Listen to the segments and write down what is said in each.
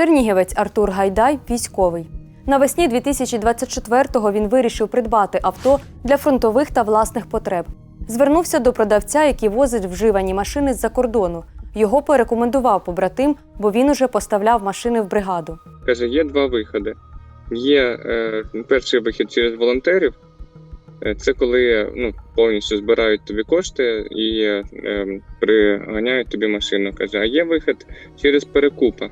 Чернігівець Артур Гайдай військовий. Навесні 2024-го він вирішив придбати авто для фронтових та власних потреб. Звернувся до продавця, який возить вживані машини з-за кордону. Його порекомендував побратим, бо він уже поставляв машини в бригаду. Каже, є два виходи. Є е, перший вихід через волонтерів. Е, Це коли ну, повністю збирають тобі кошти і е, е, приганяють тобі машину. Каже, а є вихід через перекупи.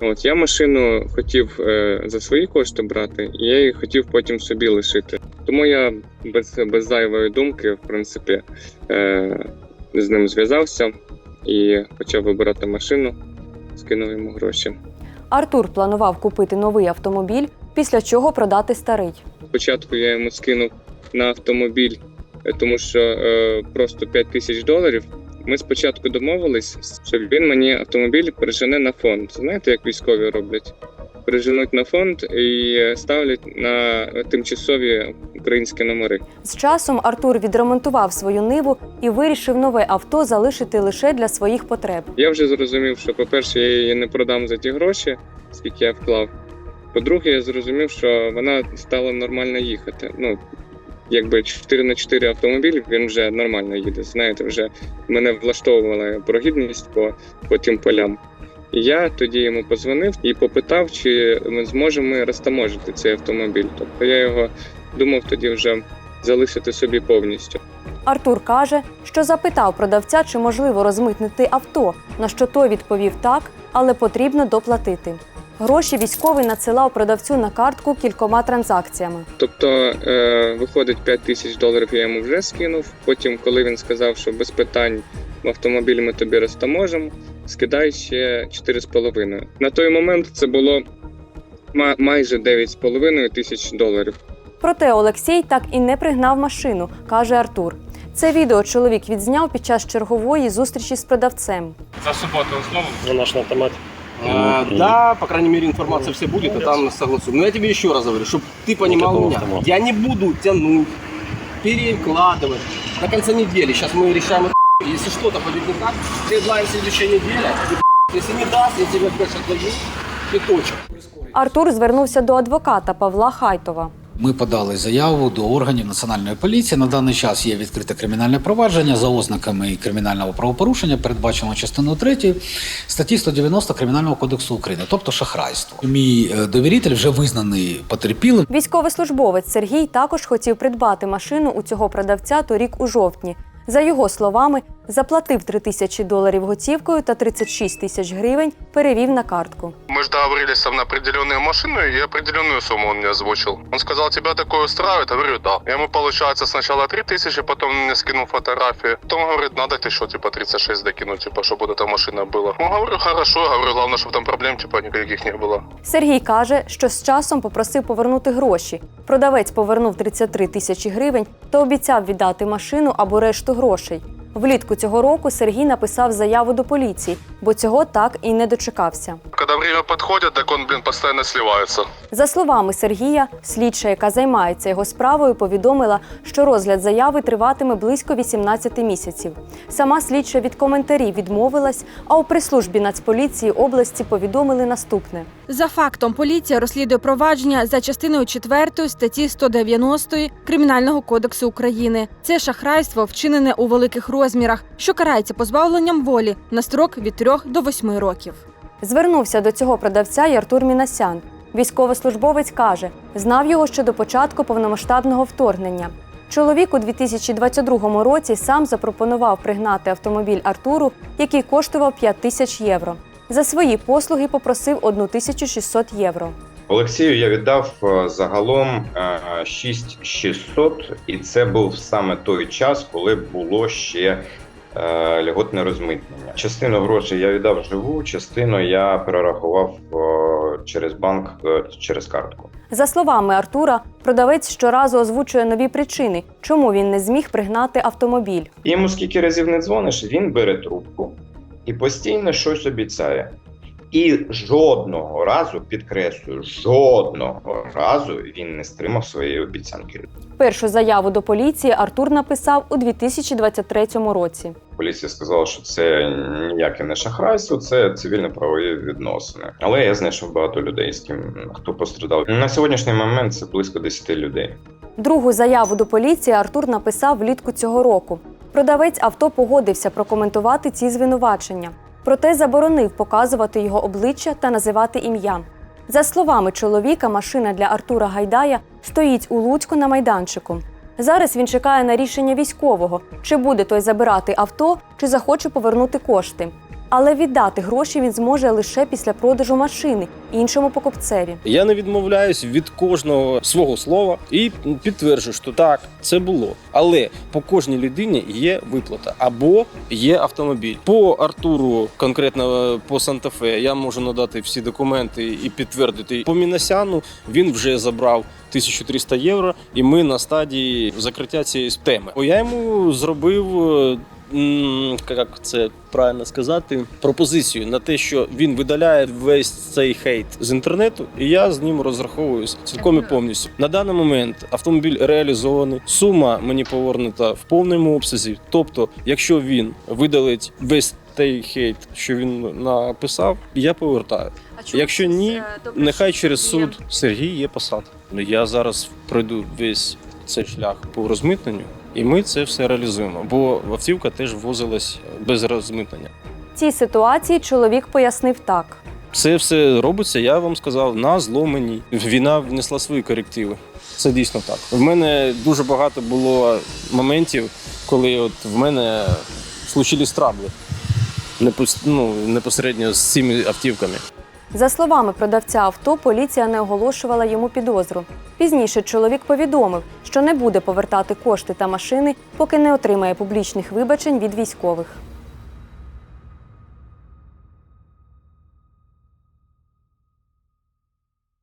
От я машину хотів е, за свої кошти брати, і я її хотів потім собі лишити. Тому я без, без зайвої думки, в принципі, е, з ним зв'язався і почав вибирати машину, скинув йому гроші. Артур планував купити новий автомобіль, після чого продати старий. Спочатку я йому скинув на автомобіль, е, тому що е, просто 5 тисяч доларів. Ми спочатку домовились, що він мені автомобіль пережене на фонд. Знаєте, як військові роблять? Переженуть на фонд і ставлять на тимчасові українські номери. З часом Артур відремонтував свою ниву і вирішив нове авто залишити лише для своїх потреб. Я вже зрозумів, що, по-перше, я її не продам за ті гроші, скільки я вклав. По-друге, я зрозумів, що вона стала нормально їхати. Ну, якби 4 на 4 автомобіль, він вже нормально їде. Знаєте, вже мене влаштовувала прохідність по, по тим полям. Я тоді йому позвонив і попитав, чи ми зможемо розтаможити цей автомобіль. Тобто я його думав тоді вже залишити собі повністю. Артур каже, що запитав продавця, чи можливо розмитнити авто, на що той відповів так, але потрібно доплатити. Гроші військовий надсилав продавцю на картку кількома транзакціями. Тобто, е, виходить 5 тисяч доларів я йому вже скинув. Потім, коли він сказав, що без питань в автомобіль ми тобі розтаможимо, скидай ще 4,5. На той момент це було майже 9,5 тисяч доларів. Проте Олексій так і не пригнав машину, каже Артур. Це відео чоловік відзняв під час чергової зустрічі з продавцем. За суботу знову на наш на автомат. Э, Да, по крайней мере, информация все будет, и там согласуем. Но я тебе еще раз говорю, чтобы ты понимал Вот это меня. автомат. Я не буду тянуть, перекладывать. До конца недели. Сейчас мы решаем это. Если что-то пойдет не так, дедлайн следующей недели. Если не даст, я тебе опять отдаю. И точка. Артур звернувся до адвоката Павла Хайтова. Ми подали заяву до органів національної поліції. На даний час є відкрите кримінальне провадження за ознаками кримінального правопорушення, передбаченого частиною 3 статті 190 Кримінального кодексу України, тобто шахрайство. Мій е, довіритель вже визнаний потерпілим. Військовослужбовець Сергій також хотів придбати машину у цього продавця торік у жовтні. За його словами, заплатив 3 тисячі доларів готівкою та 36 тисяч гривень перевів на картку. Мы же договорились там на определенную машину, и определенную сумму он мне озвучил. Он сказал, тебя такое устраивает? Я говорю, да. И ему, получается, сначала 3 тысячи, потом он мне скинул фотографии. Потом говорит, надо еще, типа, 36 докинуть, типа, чтобы вот эта машина была. Ну, говорю, хорошо. Я говорю, главное, чтобы там проблем, типа, никаких не было. Сергій каже, що з часом попросив повернути гроші. Продавець повернув 33 тисячі гривень та обіцяв віддати машину або решту грошей. Влітку цього року Сергій написав заяву до поліції, бо цього так і не дочекався. Время подходит, так он, блин, постоянно сливается. За словами Сергія, слідча, яка займається його справою, повідомила, що розгляд заяви триватиме близько 18 місяців. Сама слідча від коментарів відмовилась, а у прес-службі Нацполіції області повідомили наступне. За фактом, поліція розслідує провадження за частиною 4 статті 190 Кримінального кодексу України. Це шахрайство вчинене у великих розмірах, що карається позбавленням волі на строк від 3 до 8 років. Звернувся до цього продавця й Артур Мінасян. Військовослужбовець каже, знав його ще до початку повномасштабного вторгнення. Чоловік у 2022 році сам запропонував пригнати автомобіль Артуру, який коштував 5 тисяч євро. За свої послуги попросив 1600 євро. Олексію я віддав е, загалом е, 6600, і це був саме той час, коли було ще е, льготне розмитнення. Частину грошей я віддав живу, частину я перерахував е, через банк е, через картку. За словами Артура, продавець щоразу озвучує нові причини, чому він не зміг пригнати автомобіль. Йому скільки разів не дзвониш, він бере трубку і постійно щось обіцяє. І жодного разу, підкреслюю, жодного разу він не стримав своєї обіцянки. Першу заяву до поліції Артур написав у 2023 році. Поліція сказала, що це ніяке не шахрайство, це цивільно-правові відносини. Але я знайшов багато людей, з ким хто пострадав. На сьогоднішній момент це близько 10 людей. Другу заяву до поліції Артур написав влітку цього року. Продавець авто погодився прокоментувати ці звинувачення, проте заборонив показувати його обличчя та називати ім'я. За словами чоловіка, машина для Артура Гайдая стоїть у Луцьку на майданчику. Зараз він чекає на рішення військового, чи буде той забирати авто, чи захоче повернути кошти. Але віддати гроші він зможе лише після продажу машини іншому покупцеві. Я не відмовляюсь від кожного свого слова і підтверджую, що так, це було. Але по кожній людині є виплата або є автомобіль. По Артуру, конкретно е, по Санта-Фе, я можу надати всі документи і підтвердити. По Мінасяну він вже забрав 1300 євро, і ми на стадії закриття цієї теми. О, Я йому зробив. Як це правильно сказати, пропозицію на те, що він видаляє весь цей хейт з інтернету, і я з ним розраховуюсь цілком і повністю. На даний момент автомобіль реалізований, сума мені повернута в повному обсязі. Тобто, якщо він видалить весь той хейт, що він написав, я повертаю. Якщо ні, нехай через суд Сергій є посад. Я зараз пройду весь цей шлях по розмитненню, і ми це все реалізуємо. Бо автівка теж ввозилась без розмитнення. В цій ситуації чоловік пояснив так. Це все робиться, я вам сказав, на зло мені. Війна внесла свої корективи. Це дійсно так. В мене дуже багато було моментів, коли от в мене случились трабли ну, непосередньо з цими автівками. За словами продавця авто, поліція не оголошувала йому підозру. Пізніше чоловік повідомив, що не буде повертати кошти та машини, поки не отримає публічних вибачень від військових.